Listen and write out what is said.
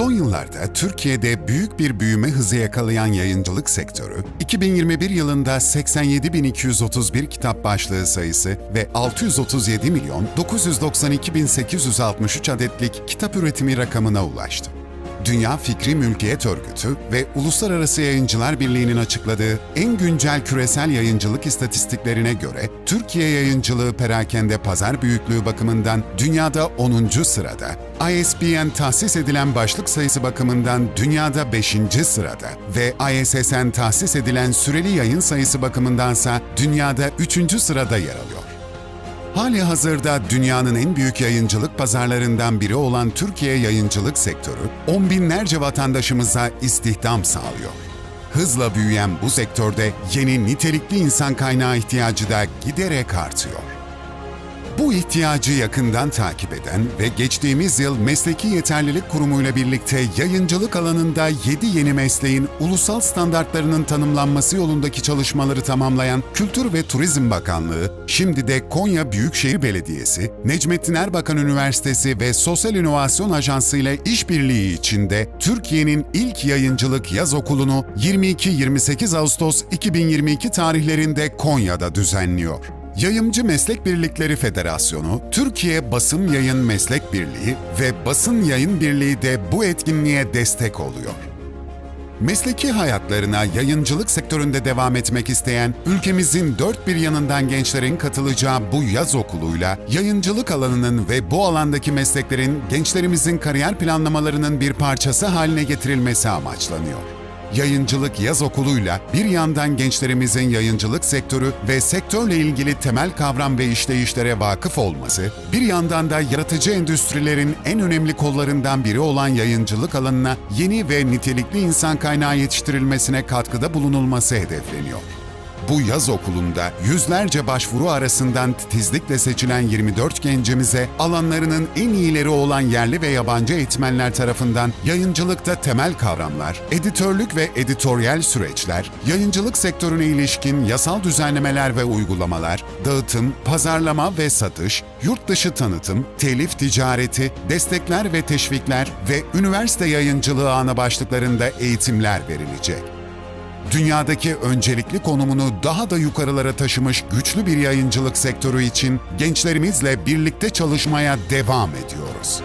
Son yıllarda Türkiye'de büyük bir büyüme hızı yakalayan yayıncılık sektörü, 2021 yılında 87.231 kitap başlığı sayısı ve 637 milyon 992.863 adetlik kitap üretimi rakamına ulaştı. Dünya Fikri Mülkiyet Örgütü ve Uluslararası Yayıncılar Birliği'nin açıkladığı en güncel küresel yayıncılık istatistiklerine göre Türkiye yayıncılığı perakende pazar büyüklüğü bakımından dünyada 10. sırada, ISBN tahsis edilen başlık sayısı bakımından dünyada 5. sırada ve ISSN tahsis edilen süreli yayın sayısı bakımındansa dünyada 3. sırada yer alıyor. Hali hazırda dünyanın en büyük yayıncılık pazarlarından biri olan Türkiye yayıncılık sektörü, on binlerce vatandaşımıza istihdam sağlıyor. Hızla büyüyen bu sektörde yeni nitelikli insan kaynağı ihtiyacı da giderek artıyor. Bu ihtiyacı yakından takip eden ve geçtiğimiz yıl Mesleki Yeterlilik Kurumu ile birlikte yayıncılık alanında 7 yeni mesleğin ulusal standartlarının tanımlanması yolundaki çalışmaları tamamlayan Kültür ve Turizm Bakanlığı, şimdi de Konya Büyükşehir Belediyesi, Necmettin Erbakan Üniversitesi ve Sosyal İnovasyon Ajansı ile işbirliği içinde Türkiye'nin ilk yayıncılık yaz okulunu 22-28 Ağustos 2022 tarihlerinde Konya'da düzenliyor. Yayımcı Meslek Birlikleri Federasyonu, Türkiye Basın Yayın Meslek Birliği ve Basın Yayın Birliği de bu etkinliğe destek oluyor. Mesleki hayatlarına yayıncılık sektöründe devam etmek isteyen, ülkemizin dört bir yanından gençlerin katılacağı bu yaz okuluyla yayıncılık alanının ve bu alandaki mesleklerin gençlerimizin kariyer planlamalarının bir parçası haline getirilmesi amaçlanıyor. Yayıncılık Yaz Okulu'yla bir yandan gençlerimizin yayıncılık sektörü ve sektörle ilgili temel kavram ve işleyişlere vakıf olması, bir yandan da yaratıcı endüstrilerin en önemli kollarından biri olan yayıncılık alanına yeni ve nitelikli insan kaynağı yetiştirilmesine katkıda bulunulması hedefleniyor. Bu yaz okulunda yüzlerce başvuru arasından titizlikle seçilen 24 gencimize alanlarının en iyileri olan yerli ve yabancı eğitmenler tarafından yayıncılıkta temel kavramlar, editörlük ve editoryal süreçler, yayıncılık sektörüne ilişkin yasal düzenlemeler ve uygulamalar, dağıtım, pazarlama ve satış, yurt dışı tanıtım, telif ticareti, destekler ve teşvikler ve üniversite yayıncılığı ana başlıklarında eğitimler verilecek dünyadaki öncelikli konumunu daha da yukarılara taşımış güçlü bir yayıncılık sektörü için gençlerimizle birlikte çalışmaya devam ediyoruz.